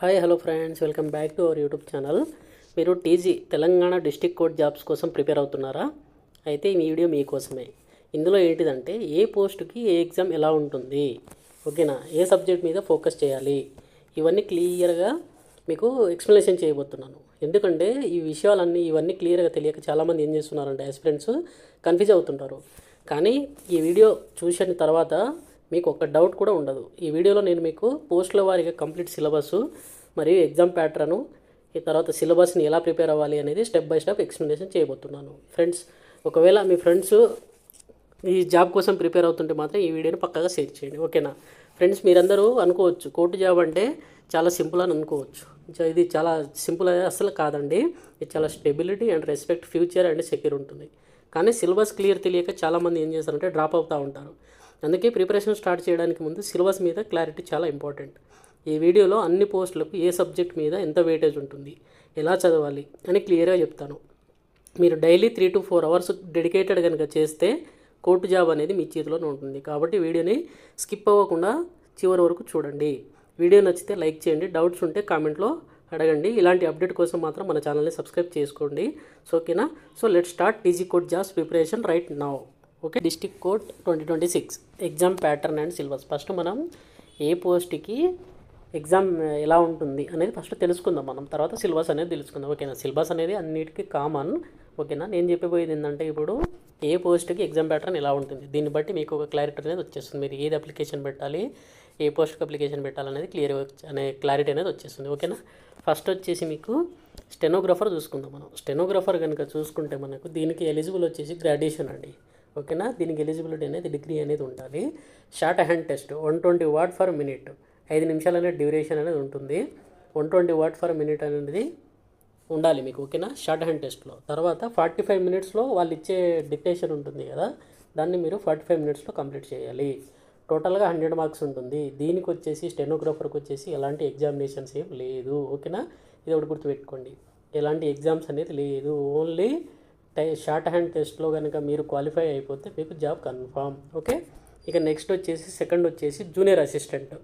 Hi hello friends welcome back to our YouTube channel మీరు TG Telangana district court jobs కోసం prepare అవుతున్నారా? అయితే ఈ వీడియో మీకోసమే ఇందులో ఏంటిదంటే ఏ పోస్ట్కి ఏ ఎగ్జామ్ ఎలా ఉంటుంది? ఓకేనా ఏ సబ్జెక్ట్ మీద ఫోకస్ చేయాలి? ఇవన్నీ క్లియర్గా మీకు ఎక్స్ప్లెనేషన్ చేయబోతున్నాను. ఎందుకంటే ఈ విషయాలన్నీ ఇవన్నీ క్లియర్గా తెలియక చాలామంది ఏం చేస్తున్నారంటే ఆస్పిరెంట్స్ కన్ఫ్యూజ్ అవుతుంటారు. కానీ ఈ వీడియో చూసిన తర్వాత మీకు ఒక డౌట్ కూడా ఉండదు. ఈ వీడియోలో నేను మీకు పోస్టుల వారిగా కంప్లీట్ సిలబస్ మరియు ఎగ్జామ్ ప్యాటర్ను ఈ తర్వాత సిలబస్ని ఎలా ప్రిపేర్ అవ్వాలి అనేది స్టెప్ బై స్టెప్ ఎక్స్ప్లెనేషన్ చేయబోతున్నాను. ఫ్రెండ్స్ ఒకవేళ మీ ఫ్రెండ్స్ ఈ జాబ్ కోసం ప్రిపేర్ అవుతుంటే మాత్రం ఈ వీడియోని పక్కగా షేర్ చేయండి. ఓకేనా? ఫ్రెండ్స్ మీరందరూ అనుకోవచ్చు కోర్టు జాబ్ అంటే చాలా సింపుల్ అని అనుకోవచ్చు. ఇది చాలా సింపుల్ అసలు కాదండి. ఇది చాలా stability and respect future and secure ఉంటుంది. కానీ సిలబస్ క్లియర్ తెలియక చాలామంది ఏం చేస్తారంటే డ్రాప్ అవుతూ ఉంటారు. అందుకే ప్రిపరేషన్ స్టార్ట్ చేయడానికి ముందు సిలబస్ మీద క్లారిటీ చాలా ఇంపార్టెంట్. ఈ వీడియోలో అన్ని పోస్టులకు ఏ సబ్జెక్ట్ మీద ఎంత వెయిటేజ్ ఉంటుంది ఎలా చదవాలి అని క్లియర్గా చెప్తాను. మీరు daily three to four hours dedicated కనుక చేస్తే కోర్టు జాబ్ అనేది మీ చేతిలోనే ఉంటుంది. కాబట్టి వీడియోని స్కిప్ అవ్వకుండా చివరి వరకు చూడండి. వీడియో నచ్చితే లైక్ చేయండి. డౌట్స్ ఉంటే కామెంట్లో అడగండి. ఇలాంటి అప్డేట్ కోసం మాత్రం మన ఛానల్ని సబ్స్క్రైబ్ చేసుకోండి. సో ఓకేనా? So let start. TG code jobs preparation right now. Okay. District code twenty twenty six exam pattern and syllabus first మనం ఏ పోస్ట్కి ఎగ్జామ్ eh, ఎలా ఉంటుంది అనేది ఫస్ట్ తెలుసుకుందాం మనం. తర్వాత సిలబస్ అనేది తెలుసుకుందాం. ఓకేనా? సిలబస్ అనేది అన్నిటికీ కామన్ ఓకేనా? నేను చెప్పబోయేది ఏంటంటే ఇప్పుడు ఏ పోస్ట్కి ఎగ్జామ్ ప్యాటర్న్ ఎలా ఉంటుంది? దీన్ని బట్టి మీకు ఒక క్లారిటీ అనేది వచ్చేస్తుంది. మీరు ఏది అప్లికేషన్ పెట్టాలి ఏ పోస్ట్కి అప్లికేషన్ పెట్టాలనేది క్లియర్ అనే క్లారిటీ అనేది వచ్చేస్తుంది. ఓకేనా? ఫస్ట్ వచ్చేసి మీకు స్టెనోగ్రాఫర్ చూసుకుందాం మనం. స్టెనోగ్రాఫర్ కనుక చూసుకుంటే మనకు దీనికి ఎలిజిబుల్ వచ్చేసి గ్రాడ్యుయేషన్ అండి. ఓకేనా? దీనికి ఎలిజిబిలిటీ అనేది డిగ్రీ అనేది ఉండాలి. Shorthand test one twenty word for minute ఐదు నిమిషాలు అనేది డ్యూరేషన్ అనేది ఉంటుంది. One twenty word for minute అనేది ఉండాలి మీకు ఓకేనా? షార్ట్ హ్యాండ్ టెస్ట్లో తర్వాత ఫార్టీ ఫైవ్ మినిట్స్లో వాళ్ళు ఇచ్చే డిక్టేషన్ ఉంటుంది కదా దాన్ని మీరు ఫార్టీ ఫైవ్ మినిట్స్లో కంప్లీట్ చేయాలి. టోటల్గా హండ్రెడ్ మార్క్స్ ఉంటుంది. దీనికి వచ్చేసి స్టెనోగ్రాఫర్కి వచ్చేసి ఎలాంటి ఎగ్జామినేషన్స్ ఏం లేదు ఓకేనా? ఇది ఒకటి గుర్తుపెట్టుకోండి. ఎలాంటి ఎగ్జామ్స్ అనేది లేదు. ఓన్లీ షార్ట్ హ్యాండ్ టెస్ట్లో కనుక మీరు క్వాలిఫై అయిపోతే మీకు జాబ్ కన్ఫామ్ ఓకే? ఇక నెక్స్ట్ వచ్చేసి సెకండ్ వచ్చేసి జూనియర్ అసిస్టెంట్.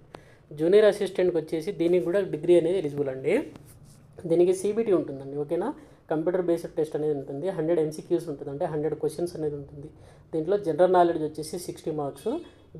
జూనియర్ అసిస్టెంట్కి వచ్చేసి దీనికి కూడా డిగ్రీ అనేది ఎలిజిబుల్ అండి. దీనికి సీబీటీ ఉంటుందండి ఓకేనా? కంప్యూటర్ బేస్డ్ టెస్ట్ అనేది ఉంటుంది హండ్రెడ్ ఎంసీక్యూస్ ఉంటుంది అంటే హండ్రెడ్ క్వశ్చన్స్ అనేది ఉంటుంది. దీంట్లో జనరల్ నాలెడ్జ్ వచ్చేసి సిక్స్టీ మార్క్స్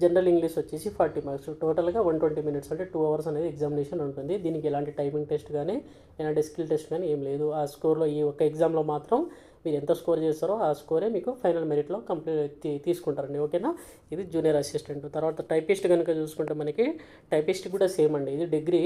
జనరల్ ఇంగ్లీష్ వచ్చేసి ఫార్టీ మార్క్స్. టోటల్గా వన్ ట్వంటీ మినిట్స్ అంటే టూ అవర్స్ అనేది ఎగ్జామినేషన్ ఉంటుంది. దీనికి ఎలాంటి టైపింగ్ టెస్ట్ కానీ ఎలాంటి స్కిల్ టెస్ట్ కానీ ఏం లేదు. ఆ స్కోర్లో ఈ ఒక్క ఎగ్జామ్లో మాత్రం మీరు ఎంత స్కోర్ చేస్తారో ఆ స్కోరే మీకు ఫైనల్ మెరిట్లో కంప్లీట్ తీసుకుంటారండి ఓకేనా? ఇది జూనియర్ అసిస్టెంట్. తర్వాత టైపిస్ట్ కనుక చూసుకుంటే మనకి టైపిస్ట్ కూడా సేమ్ అండి. ఇది డిగ్రీ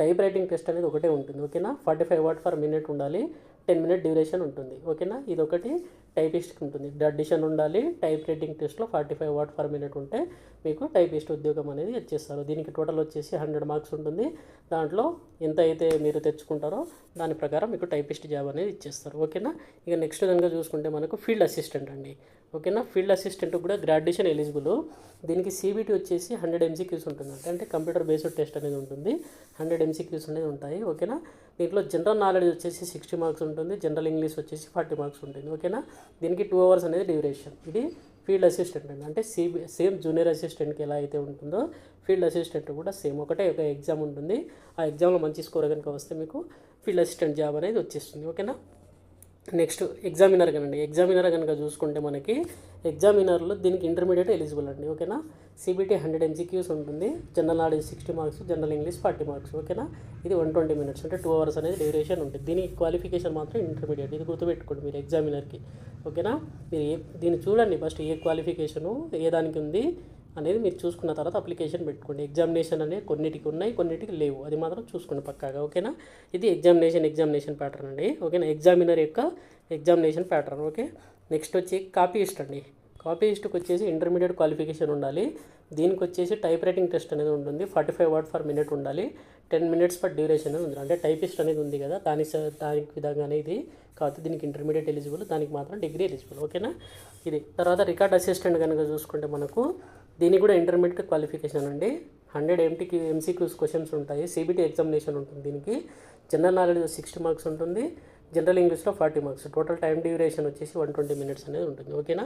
టైప్ రైటింగ్ టెస్ట్ అనేది ఒకటే ఉంటుంది ఓకేనా? Forty five word for minute ఉండాలి టెన్ మినిట్ డ్యూరేషన్ ఉంటుంది ఓకేనా? ఇది ఒకటి టైపిస్ట్కి ఉంటుంది. అడిషన్ ఉండాలి టైప్ రైటింగ్ టెస్ట్లో forty five word per minute ఉంటే మీకు టైపిస్ట్ ఉద్యోగం అనేది ఇచ్చేస్తారు దీనికి టోటల్ వచ్చేసి హండ్రెడ్ మార్క్స్ ఉంటుంది. దాంట్లో ఎంత అయితే మీరు తెచ్చుకుంటారో దాని ప్రకారం మీకు టైపిస్ట్ జాబ్ అనేది ఇచ్చేస్తారు. ఓకేనా? ఇక నెక్స్ట్ కనుక చూసుకుంటే మనకు ఫీల్డ్ అసిస్టెంట్ అండి. ఓకేనా? ఫీల్డ్ అసిస్టెంట్ కూడా గ్రాడ్యుయేషన్ ఎలిజిబుల్. దీనికి సీబీటీ వచ్చేసి హండ్రెడ్ ఎంసీక్యూస్ ఉంటుంది అంటే కంప్యూటర్ బేస్డ్ టెస్ట్ అనేది ఉంటుంది. హండ్రెడ్ ఎంసీక్యూస్ అనేది ఉంటాయి. ఓకేనా? దీంట్లో జనరల్ నాలెడ్జ్ వచ్చేసి సిక్స్టీ మార్క్స్ ఉంటుంది. జనరల్ ఇంగ్లీష్ వచ్చేసి ఫార్టీ మార్క్స్ ఉంటుంది. ఓకేనా? దీనికి టూ అవర్స్ అనేది డ్యూరేషన్. ఇది ఫీల్డ్ అసిస్టెంట్ అండి. అంటే సిబి సేమ్ జూనియర్ అసిస్టెంట్కి ఎలా అయితే ఉంటుందో ఫీల్డ్ అసిస్టెంట్ కూడా సేమ్. ఒకటే ఒక ఎగ్జామ్ ఉంటుంది. ఆ ఎగ్జామ్లో మంచి స్కోర్ కనుక వస్తే మీకు ఫీల్డ్ అసిస్టెంట్ జాబ్ అనేది వచ్చేస్తుంది. ఓకేనా? నెక్స్ట్ ఎగ్జామినర్ కనండి. ఎగ్జామినర్ కనుక చూసుకుంటే మనకి ఎగ్జామినర్లో దీనికి ఇంటర్మీడియట్ ఎలిజిబుల్ అండి. ఓకేనా? సిబిటీ హండ్రెడ్ ఎంసీక్యూస్ ఉంటుంది. General knowledge sixty marks general English forty marks. ఓకేనా? ఇది వన్ ట్వంటీ మినిట్స్ అంటే టూ అవర్స్ అనేది డ్యూరేషన్ ఉంటుంది. దీనికి క్వాలిఫికేషన్ మాత్రం ఇంటర్మీడియట్. ఇది గుర్తుపెట్టుకోండి మీరు ఎగ్జామినర్కి. ఓకేనా? మీరు ఏ దీన్ని చూడండి ఫస్ట్ ఏ క్వాలిఫికేషను ఏ దానికి ఉంది? అనేది మీరు చూసుకున్న తర్వాత అప్లికేషన్ పెట్టుకోండి. ఎగ్జామినేషన్ అనేది కొన్నిటికి ఉన్నాయి కొన్నిటికి లేవు. అది మాత్రం చూసుకోండి పక్కాగా ఓకేనా? ఇది ఎగ్జామినేషన్ ఎగ్జామినేషన్ ప్యాటర్న్ అండి. ఓకేనా? ఎగ్జామినర్ యొక్క ఎగ్జామినేషన్ ప్యాటర్న్ ఓకే? నెక్స్ట్ వచ్చి కాపీయిస్ట్ అండి. కాపీయిస్ట్కి వచ్చేసి ఇంటర్మీడియట్ క్వాలిఫికేషన్ ఉండాలి. దీనికి వచ్చేసి టైప్ రైటింగ్ టెస్ట్ అనేది ఉంటుంది. Forty five word for minute ఉండాలి. టెన్ మినిట్స్ ఫర్ డ్యూరేషన్ అనేది ఉంది. అంటే టైపిస్ట్ అనేది ఉంది కదా దాని దానికి విధంగానే ఇది కాకపోతే దీనికి ఇంటర్మీడియట్ ఎలిజిబుల్ దానికి మాత్రం డిగ్రీ ఎలిజిబుల్ ఓకేనా? ఇది తర్వాత రికార్డ్ అసిస్టెంట్ కనుక చూసుకుంటే మనకు దీనికి కూడా ఇంటర్మీడియట్ క్వాలిఫికేషన్ అండి. హండ్రెడ్ ఎంటీకి ఎంసీక్యూస్ క్వశ్చన్స్ ఉంటాయి. సిబిటీ ఎగ్జామినేషన్ ఉంటుంది దీనికి. జనరల్ నాలెడ్జ్ సిక్స్టీ మార్క్స్ ఉంటుంది. జనరల్ ఇంగ్లీష్లో forty marks total time duration వచ్చేసి వన్ ట్వంటీ మినిట్స్ అనేది ఉంటుంది. ఓకేనా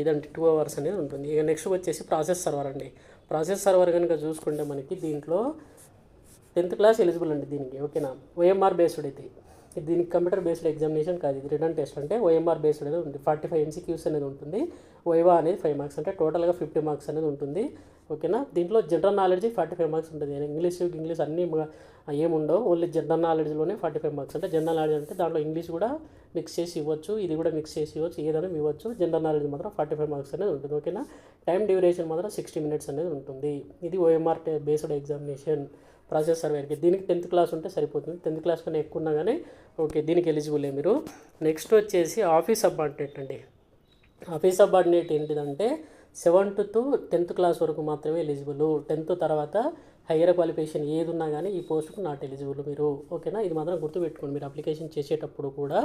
ఇదంటే టూ అవర్స్ అనేది ఉంటుంది. ఇక నెక్స్ట్ వచ్చేసి ప్రాసెస్ సర్వర్ అండి. ప్రాసెస్ సర్వర్ కనుక చూసుకుంటే మనకి దీంట్లో టెన్త్ క్లాస్ ఎలిజిబుల్ అండి దీనికి. ఓకేనా ఓఎంఆర్ బేస్డ్ అయితే. ఇది దీనికి కంప్యూటర్ బేస్డ్ ఎగ్జామినేషన్ కాదు ఇది రిటర్న్ టెస్ట్. అంటే ఓఎంఆర్ బేస్డ్ అనేది ఉంటుంది. ఫార్టీ ఫైవ్ ఎంసీక్యూస్ అనేది ఉంటుంది. వైవా అనేది ఫైవ్ మార్క్స్. అంటే టోటల్గా ఫిఫ్టీ మార్క్స్ అనేది ఉంటుంది. ఓకేనా? దీంట్లో general knowledge forty five marks ఉంటుంది. ఇంగ్లీష్ ఇంగ్లీష్ అన్నీ ఏముండవు. ఓన్లీ జనరల్ నాలెడ్జ్లోనే ఫార్టీ ఫైవ్ మార్క్స్. అంటే జనరల్ నాలెడ్జ్ అంటే దాంట్లో ఇంగ్లీష్ కూడా మిక్స్ చేసి ఇవ్వచ్చు. ఇది కూడా మిక్స్ చేసి ఇవ్వచ్చు. ఏదైనా ఇవ్వచ్చు. జనరల్ నాలెడ్జ్ మాత్రం ఫార్టీ ఫైవ్ మార్క్స్ అనేది ఉంటుంది. ఓకేనా? టైం డ్యూరేషన్ మాత్రం సిక్స్టీ మినిట్స్ అనేది ఉంటుంది. ఇది ఓఎంఆర్ బేస్డ్ ఎగ్జామినేషన్. ప్రాసెస్ సర్వేకి దీనికి టెన్త్ క్లాస్ ఉంటే సరిపోతుంది. టెన్త్ క్లాస్ కన్నా ఎక్కువ ఉన్నా కానీ ఓకే దీనికి ఎలిజిబులే మీరు. నెక్స్ట్ వచ్చేసి ఆఫీస్ సబార్డినేట్ అండి. ఆఫీస్ సబార్డినేట్ ఏంటిదంటే సెవెంత్ టు టెన్త్ క్లాస్ వరకు మాత్రమే ఎలిజిబుల్. టెన్త్ తర్వాత హయ్యర్ క్వాలిఫికేషన్ ఏది ఉన్నా కానీ ఈ పోస్ట్కు నాట్ ఎలిజిబుల్ మీరు. ఓకేనా? ఇది మాత్రం గుర్తుపెట్టుకోండి. మీరు అప్లికేషన్ చేసేటప్పుడు కూడా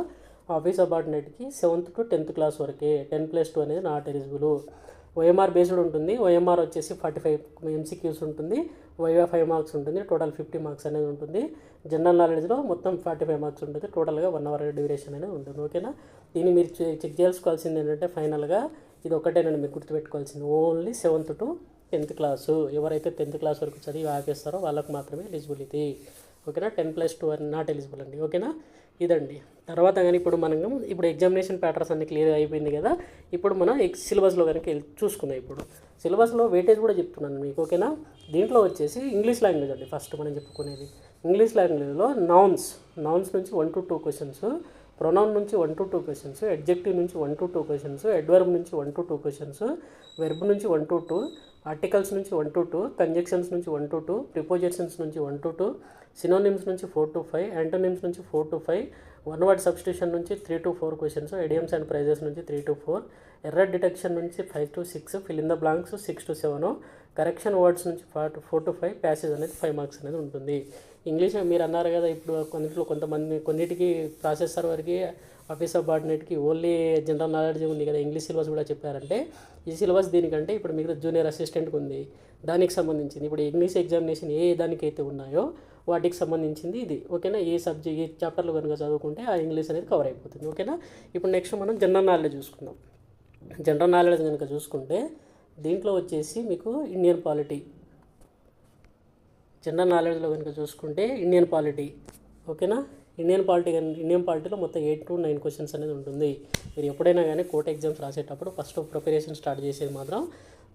ఆఫీస్ సబార్డినేట్కి సెవెంత్ టు టెన్త్ క్లాస్ వరకే టెన్ ప్లస్ టూ అనేది నాట్ ఎలిజిబుల్. ఓఎంఆర్ బేస్డ్ ఉంటుంది. ఓఎంఆర్ వచ్చేసి ఫార్టీ ఫైవ్ ఎంసీక్యూస్ ఉంటుంది. వైవా ఫైవ్ మార్క్స్ ఉంటుంది. టోటల్ ఫిఫ్టీ మార్క్స్ అనేది ఉంటుంది. జనరల్ నాలెడ్జ్లో మొత్తం ఫార్టీ ఫైవ్ మార్క్స్ ఉంటుంది టోటల్గా వన్ అవర్ డ్యూరేషన్ అనేది ఉంటుంది. ఓకేనా దీన్ని మీరు చె- చెక్ చేసుకోవాల్సింది ఏంటంటే ఫైనల్గా ఇది ఒకటేనండి మీరు గుర్తుపెట్టుకోవాల్సింది. Only seventh to tenth class ఎవరైతే టెన్త్ క్లాస్ వరకు చదివి ఆపేస్తారో వాళ్ళకు మాత్రమే ఎలిజిబిలిటీ ఓకేనా? టెన్ ప్లస్ టూ అని నాట్ ఎలిజిబుల్ అండి. ఓకేనా? ఇదండి. తర్వాత కానీ ఇప్పుడు మనం ఇప్పుడు ఎగ్జామినేషన్ ప్యాటర్న్స్ అన్ని క్లియర్ అయిపోయింది కదా. ఇప్పుడు మనం ఎక్స్ సిలబస్లో కనుక చూసుకున్నాం చూసుకుందాం ఇప్పుడు. సిలబస్లో వెయిటేజ్ కూడా చెప్తున్నాను మీకు ఓకేనా? దీంట్లో వచ్చేసి ఇంగ్లీష్ లాంగ్వేజ్ అండి ఫస్ట్ మనం చెప్పుకునేది. ఇంగ్లీష్ లాంగ్వేజ్లో నౌన్స్ నౌన్స్ నుంచి one to two questions pronoun నుంచి one to two questions adjective నుంచి one to two questions adverb నుంచి one to two questions verb నుంచి వన్ టు టూ ఆర్టికల్స్ నుంచి వన్ టు టూ కంజెక్షన్స్ నుంచి one to two prepositions నుంచి one to two synonyms నుంచి four to five antonyms నుంచి four to five one word substitution నుంచి three to four questions idioms and phrases నుంచి three to four error detection నుంచి five to six fill in the blanks six to seven correction words నుంచి five to four to five passage అనేది five marks అనేది ఉంటుంది. English మీరు అన్నారు కదా ఇప్పుడు కొన్నిట్లో కొంతమంది కొన్నిటికి ప్రాసెసర్ వరకు ఆఫీస్ ఆఫ్ బార్డినేట్కి ఓన్లీ జనరల్ నాలెడ్జ్ ఉంది కదా ఇంగ్లీష్ సిలబస్ కూడా చెప్పారంటే ఈ సిలబస్ దీనికంటే ఇప్పుడు మీకు జూనియర్ అసిస్టెంట్కి ఉంది. దానికి సంబంధించింది. ఇప్పుడు ఇంగ్లీష్ ఎగ్జామినేషన్ ఏ దానికైతే ఉన్నాయో వాటికి సంబంధించింది ఇది ఓకేనా? ఏ సబ్జెక్ట్ ఏ చాప్టర్లో కనుక చదువుకుంటే ఆ ఇంగ్లీష్ అనేది కవర్ అయిపోతుంది ఓకేనా? ఇప్పుడు నెక్స్ట్ మనం జనరల్ నాలెడ్జ్ చూసుకుందాం. జనరల్ నాలెడ్జ్ కనుక చూసుకుంటే దీంట్లో వచ్చేసి మీకు ఇండియన్ పాలిటీ జనరల్ నాలెడ్జ్లో కనుక చూసుకుంటే ఇండియన్ పాలిటీ ఓకేనా? ఇండియన్ పాలిటీ కన్- ఇండియన్ పాలిటీలో మొత్తం ఎయిట్ టు నైన్ క్వశ్చన్స్ అనేది ఉంటుంది. మీరు ఎప్పుడైనా కానీ కోర్ట్ ఎగ్జామ్స్ రాసేటప్పుడు ఫస్ట్ ప్రిపరేషన్ స్టార్ట్ చేసేది మాత్రం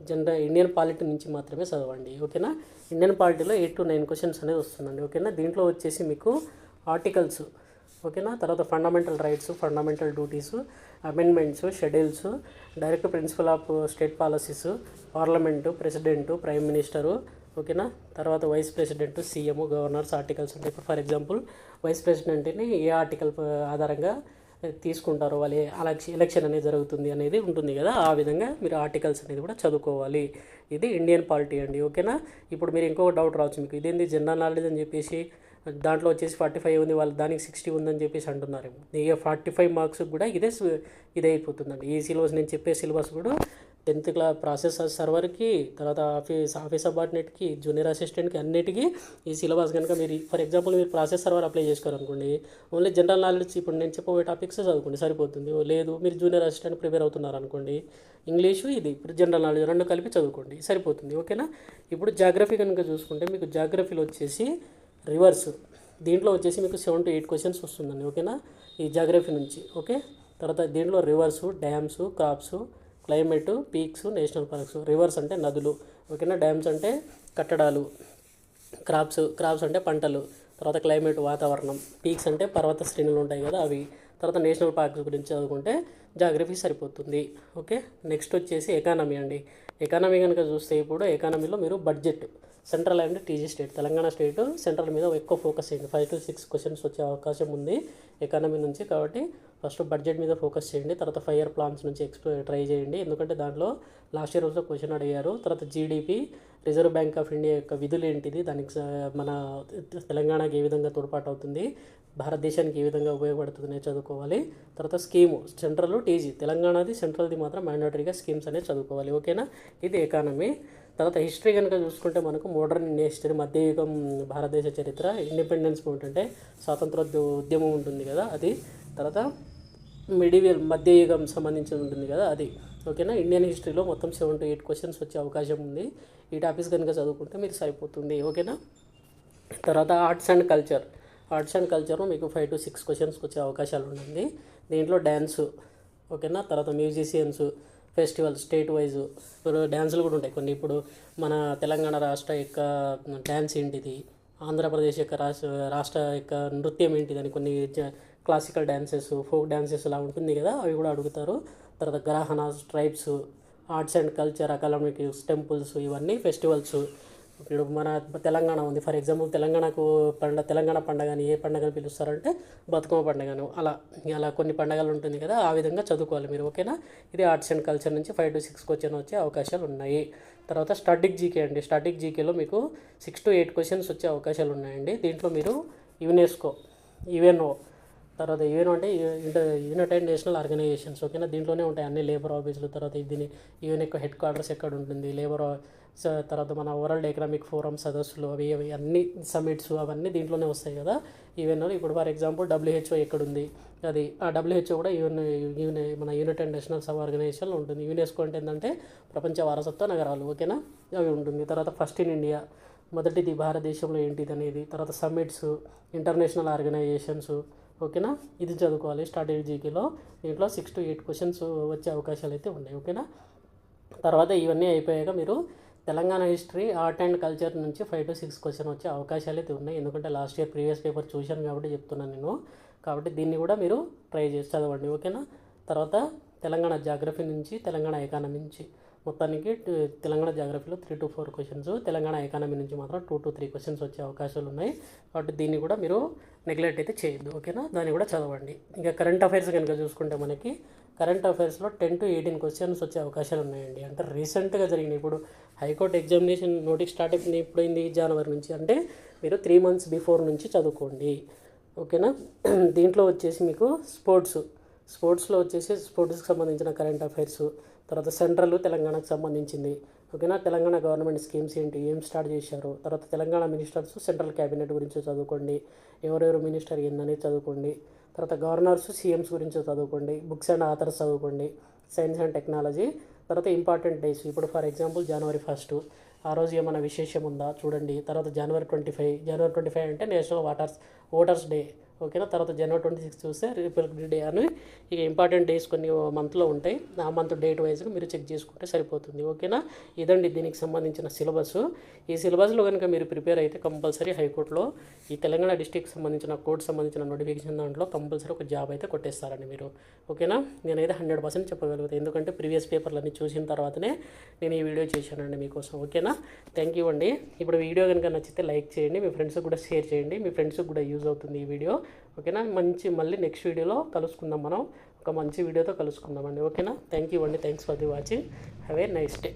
జనరల్ ఇండియన్ పాలిటీ నుంచి మాత్రమే చదవండి ఓకేనా? ఇండియన్ పాలిటీలో ఎయిట్ టు నైన్ క్వశ్చన్స్ అనేది వస్తుందండి ఓకేనా? దీంట్లో వచ్చేసి మీకు ఆర్టికల్స్ ఓకేనా? తర్వాత fundamental rights fundamental duties amendments schedules direct principle of state policies parliament president prime minister ఓకేనా? తర్వాత vice president CM governors articles ఉంటాయి. ఫర్ ఎగ్జాంపుల్ వైస్ ప్రెసిడెంట్ని ఏ ఆర్టికల్ ఆధారంగా తీసుకుంటారో వాళ్ళు ఎలక్షన్ ఎలక్షన్ అనేది జరుగుతుంది అనేది ఉంటుంది కదా. ఆ విధంగా మీరు ఆర్టికల్స్ అనేది కూడా చదువుకోవాలి. ఇది ఇండియన్ పాలిటీ అండి ఓకేనా? ఇప్పుడు మీరు ఇంకొక డౌట్ రావచ్చు మీకు. ఇదేంది జనరల్ నాలెడ్జ్ అని చెప్పేసి దాంట్లో వచ్చేసి ఫార్టీ ఫైవ్ ఉంది వాళ్ళు దానికి సిక్స్టీ ఉందని చెప్పేసి అంటున్నారు. ఇక ఫార్టీ ఫైవ్ మార్క్స్ కూడా ఇదే ఇదే అయిపోతుందండి ఈ సిలబస్ నేను చెప్పే సిలబస్ కూడా టెన్త్ క్లాస్ ప్రాసెస్ సర్వర్కి తర్వాత ఆఫీస్ ఆఫీస్ అబార్డినేట్కి జూనియర్ అసిస్టెంట్కి అన్నిటికీ ఈ సిలబస్ కనుక మీరు ఫర్ ఎగ్జాంపుల్ మీరు ప్రాసెస్ సర్వర్ అప్లై చేసుకోవాలనుకోండి ఓన్లీ జనరల్ నాలెడ్జ్ ఇప్పుడు నేను చెప్పబోయే టాపిక్స్ చదువుకోండి సరిపోతుంది. లేదు మీరు జూనియర్ అసిస్టెంట్ ప్రిపేర్ అవుతున్నారు అనుకోండి ఇంగ్లీషు ఇది ఇప్పుడు జనరల్ నాలెడ్జ్ రెండు కలిపి చదువుకోండి సరిపోతుంది ఓకేనా? ఇప్పుడు జాగ్రఫీ కనుక చూసుకుంటే మీకు జాగ్రఫీలో వచ్చేసి రివర్స్ దీంట్లో వచ్చేసి మీకు సెవెన్ టు ఎయిట్ క్వశ్చన్స్ వస్తుందండి ఓకేనా? ఈ జాగ్రఫీ నుంచి ఓకే? తర్వాత దీంట్లో rivers dams crops climate peaks national parks rivers అంటే నదులు ఓకేనా? డ్యామ్స్ అంటే కట్టడాలు క్రాప్స్ క్రాప్స్ అంటే పంటలు తర్వాత క్లైమేట్ వాతావరణం పీక్స్ అంటే పర్వత శ్రేణులు ఉంటాయి కదా అవి తర్వాత నేషనల్ పార్క్స్ గురించి చదువుకుంటే జాగ్రఫీ సరిపోతుంది ఓకే? నెక్స్ట్ వచ్చేసి ఎకానమీ అండి. ఎకానమీ కనుక చూస్తే ఇప్పుడు ఎకానమీలో మీరు budget central and TG state Telangana state central మీద ఎక్కువ ఫోకస్ చేయండి. ఫైవ్ టు సిక్స్ క్వశ్చన్స్ వచ్చే అవకాశం ఉంది ఎకానమీ నుంచి కాబట్టి ఫస్ట్ బడ్జెట్ మీద ఫోకస్ చేయండి తర్వాత ఫైవ్ ఇయర్ ప్లాన్స్ నుంచి ఎక్స్ప్లో ట్రై చేయండి. ఎందుకంటే దాంట్లో లాస్ట్ ఇయర్ రోజులో క్వశ్చన్ అడిగారు తర్వాత GDP reserve bank of India యొక్క విధులు ఏంటిది దానికి మన తెలంగాణకి ఏ విధంగా తోడ్పాటు అవుతుంది భారతదేశానికి ఏ విధంగా ఉపయోగపడుతుంది అనేది చదువుకోవాలి. తర్వాత స్కీము సెంట్రల్ టీజీ తెలంగాణది సెంట్రల్ది మాత్రం మ్యాండటరీగా స్కీమ్స్ అనేది చదువుకోవాలి ఓకేనా? ఇది ఎకానమీ. తర్వాత హిస్టరీ కనుక చూసుకుంటే మనకు మోడర్న్ ఇండియా హిస్టరీ మధ్యయుగం భారతదేశ చరిత్ర ఇండిపెండెన్స్ మూమెంట్ అంటే స్వాతంత్ర ఉద్యమం ఉంటుంది కదా అది. తర్వాత మిడివియల్ మధ్యయుగం సంబంధించి ఉంటుంది కదా అది. ఓకేనా? ఇండియన్ హిస్టరీలో మొత్తం సెవెన్ టు ఎయిట్ క్వశ్చన్స్ వచ్చే అవకాశం ఉంది. ఈ టాపిక్స్ కనుక చదువుకుంటే మీకు సరిపోతుంది. ఓకేనా? తర్వాత arts and culture arts and culture మీకు ఫైవ్ టు సిక్స్ క్వశ్చన్స్కి వచ్చే అవకాశాలు ఉంటుంది. దీంట్లో డ్యాన్సు ఓకేనా? తర్వాత మ్యూజిషియన్స్ ఫెస్టివల్ స్టేట్ వైజ్ ఇప్పుడు డ్యాన్సులు కూడా ఉంటాయి. కొన్ని ఇప్పుడు మన తెలంగాణ రాష్ట్ర యొక్క డ్యాన్స్ ఏంటిది? ఆంధ్రప్రదేశ్ యొక్క రాష్ట్ర రాష్ట్ర యొక్క నృత్యం ఏంటిదని కొన్ని జ- క్లాసికల్ డ్యాన్సెస్ ఫోక్ డ్యాన్సెస్ ఇలా ఉంటుంది కదా అవి కూడా అడుగుతారు. తర్వాత గ్రహణాస్ tribes arts and culture academics temples ఇవన్నీ ఫెస్టివల్స్ ఇప్పుడు మన తెలంగాణ ఉంది. ఫర్ ఎగ్జాంపుల్ తెలంగాణకు పండ తెలంగాణ పండగని ఏ పండగని పిలుస్తారంటే బతుకమ్మ పండగను. అలా అలా కొన్ని పండగలు ఉంటుంది కదా ఆ విధంగా చదువుకోవాలి మీరు ఓకేనా? ఇది ఆర్ట్స్ అండ్ కల్చర్ నుంచి ఫైవ్ టు సిక్స్ క్వశ్చన్ వచ్చే అవకాశాలు ఉన్నాయి. తర్వాత స్టాటిక్ జీకే అండి. స్టాటిక్ జీకేలో మీకు సిక్స్ టు ఎయిట్ క్వశ్చన్స్ వచ్చే అవకాశాలు ఉన్నాయండి. దీంట్లో మీరు యునెస్కో యుఎన్ఓ తర్వాత యూఎన్ అంటే యునైటెడ్ నేషనల్ ఆర్గనైజేషన్స్ ఓకేనా? దీంట్లోనే ఉంటాయి అన్ని లేబర్ ఆఫీసులు. తర్వాత దీని యూఎన్ యొక్క హెడ్ క్వార్టర్స్ ఎక్కడ ఉంటుంది? లేబర్ తర్వాత మన వరల్డ్ ఎకనామిక్ ఫోరం సదస్సులు అవి అవి అన్ని సమిట్స్ అవన్నీ దీంట్లోనే వస్తాయి కదా? ఈవెన్ ఇప్పుడు ఫర్ ఎగ్జాంపుల్ డబ్ల్యూహెచ్ఓ ఎక్కడుంది? అది ఆ డబ్ల్యూహెచ్ఓ కూడా యూఎన్ యూఎన్ మన యునైటెడ్ నేషనల్స్ ఆర్గనైజేషన్ ఉంటుంది. యునెస్కో అంటే ఏంటంటే ప్రపంచ వారసత్వ నగరాలు ఓకేనా? అవి ఉంటుంది. తర్వాత ఫస్ట్ ఇన్ ఇండియా మొదటిది భారతదేశంలో ఏంటిది అనేది తర్వాత సమ్మిట్స్ ఇంటర్నేషనల్ ఆర్గనైజేషన్స్ ఓకేనా? ఇది చదువుకోవాలి స్ట్రాటజీలో దీంట్లో సిక్స్ టు ఎయిట్ క్వశ్చన్స్ వచ్చే అవకాశాలు అయితే ఉన్నాయి ఓకేనా? తర్వాత ఇవన్నీ అయిపోయాక మీరు Telangana history art and culture నుంచి ఫైవ్ టు సిక్స్ క్వశ్చన్ వచ్చే అవకాశాలు అయితే ఉన్నాయి. ఎందుకంటే లాస్ట్ ఇయర్ ప్రీవియస్ పేపర్ చూశాను కాబట్టి చెప్తున్నాను నేను. కాబట్టి దీన్ని కూడా మీరు ట్రై చేసి చదవండి ఓకేనా? తర్వాత తెలంగాణ జాగ్రఫీ నుంచి తెలంగాణ ఎకానమీ నుంచి. మొత్తానికి Telangana జాగ్రఫీలో three to four questions Telangana economy నుంచి మాత్రం టూ టు త్రీ క్వశ్చన్స్ వచ్చే అవకాశాలు ఉన్నాయి. కాబట్టి దీన్ని కూడా మీరు నెగ్లెక్ట్ అయితే చేయొద్దు. ఓకేనా దాన్ని కూడా చదవండి. ఇంకా కరెంట్ అఫైర్స్ కనుక చూసుకుంటే మనకి కరెంట్ అఫైర్స్లో టెన్ టు ఎయిటీన్ క్వశ్చన్స్ వచ్చే అవకాశాలు ఉన్నాయండి. అంటే రీసెంట్గా జరిగినాయి ఇప్పుడు హైకోర్టు ఎగ్జామినేషన్ నోటికి స్టార్ట్ అయిపోయింది ఇప్పుడైంది జనవరి నుంచి. అంటే మీరు త్రీ మంత్స్ బిఫోర్ నుంచి చదువుకోండి. ఓకేనా దీంట్లో వచ్చేసి మీకు స్పోర్ట్స్ స్పోర్ట్స్లో వచ్చేసి స్పోర్ట్స్కి సంబంధించిన కరెంట్ అఫైర్స్ తర్వాత సెంట్రల్ తెలంగాణకు సంబంధించింది. ఓకేనా? తెలంగాణ గవర్నమెంట్ స్కీమ్స్ ఏంటి? ఏం స్టార్ట్ చేశారు? తర్వాత తెలంగాణ మినిస్టర్స్ సెంట్రల్ క్యాబినెట్ గురించి చదువుకోండి. ఎవరెవరు మినిస్టర్ ఏందని చదువుకోండి. తర్వాత గవర్నర్స్ సీఎంస్ గురించి చదువుకోండి. బుక్స్ అండ్ ఆథర్స్ చదువుకోండి. Science and technology. తర్వాత ఇంపార్టెంట్ డేస్. ఇప్పుడు ఫర్ ఎగ్జాంపుల్ జనవరి ఫస్ట్. ఆ రోజు ఏమైనా విశేషం ఉందా? చూడండి. తర్వాత January twenty five. January twenty five అంటే నేషనల్ వాటర్స్ ఓటర్స్ డే. ఓకేనా? తర్వాత జనవరి ట్వంటీ సిక్స్ చూస్తే రిపబ్లిక్ డే అని ఇక ఇంపార్టెంట్ డేస్ కొన్ని మంత్లో ఉంటాయి. ఆ మంత్ డేట్ వైజ్గా మీరు చెక్ చేసుకుంటే సరిపోతుంది. ఓకేనా? ఇదండి దీనికి సంబంధించిన సిలబస్. ఈ సిలబస్లో కనుక మీరు ప్రిపేర్ అయితే కంపల్సరీ హైకోర్టులో ఈ తెలంగాణ డిస్టిక్కి సంబంధించిన కోర్టు సంబంధించిన నోటిఫికేషన్ దాంట్లో కంపల్సరీ ఒక జాబ్ అయితే కొట్టేస్తారండి మీరు. ఓకేనా? నేనైతే హండ్రెడ్ పర్సెంట్ చెప్పగలుగుతాను ఎందుకంటే ప్రీవియస్ పేపర్లన్నీ చూసిన తర్వాతనే నేను ఈ వీడియో చేశానండి మీకోసం. ఓకేనా? థ్యాంక్ యూ అండి. ఇప్పుడు వీడియో కనుక నచ్చితే లైక్ చేయండి. మీ ఫ్రెండ్స్కి కూడా షేర్ చేయండి. మీ ఫ్రెండ్స్కి కూడా యూజ్ అవుతుంది ఈ వీడియో. ఓకేనా? మంచి మళ్ళీ నెక్స్ట్ వీడియోలో కలుసుకుందాం మనం. ఒక మంచి వీడియోతో కలుసుకుందామండి ఓకేనా? థ్యాంక్ యూ అండి. Thanks for the watching have a nice day